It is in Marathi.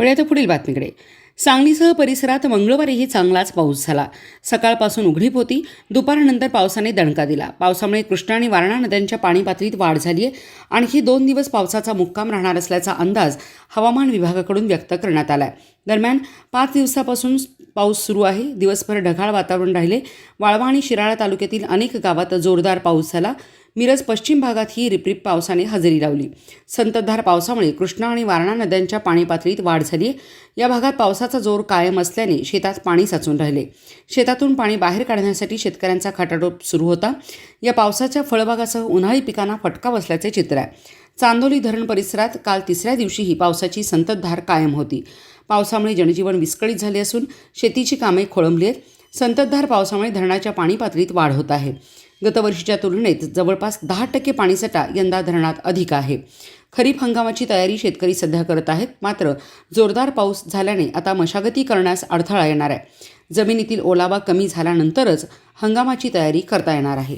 वळूया पुढील बातमीकडे. सांगलीसह परिसरात मंगळवारीही चांगलाच पाऊस झाला. सकाळपासून उघडीप होती. दुपारनंतर पावसाने दणका दिला. पावसामुळे कृष्णा आणि वारणा नद्यांच्या पाणी पातळीत वाढ झाली आहे आणखी दोन दिवस पावसाचा मुक्काम राहणार असल्याचा अंदाज हवामान विभागाकडून व्यक्त करण्यात आला आहे दरम्यान पाच दिवसापासून पाऊस सुरू आहे. दिवसभर ढगाळ वातावरण राहिले. वाळवा आणि शिराळा तालुक्यातील अनेक गावात जोरदार पाऊस झाला. मिरज पश्चिम भागातही रिपरिप पावसाने हजेरी लावली. संततधार पावसामुळे कृष्णा आणि वारणा नद्यांच्या पाणी पातळीत वाढ झाली आहे. या भागात पावसाचा जोर कायम असल्याने शेतात पाणी साचून राहिले. शेतातून पाणी बाहेर काढण्यासाठी शेतकऱ्यांचा खटाटोप सुरू होता. या पावसाच्या फळबागासह उन्हाळी पिकांना फटका बसल्याचे चित्र आहे. चांदोली धरण परिसरात काल तिसऱ्या दिवशीही पावसाची संततधार कायम होती. पावसामुळे जनजीवन विस्कळीत झाले असून शेतीची कामे खोळंबली आहेत. संततधार पावसामुळे धरणाच्या पाणी पातळीत वाढ होत आहे. गतवर्षीच्या तुलनेत जवळपास दहा टक्के पाणीसाठा यंदा धरणात अधिक आहे. खरीप हंगामाची तयारी शेतकरी सध्या करत आहेत. मात्र जोरदार पाऊस झाल्याने आता मशागती करण्यास अडथळा येणार आहे. जमिनीतील ओलावा कमी झाल्यानंतरच हंगामाची तयारी करता येणार आहे.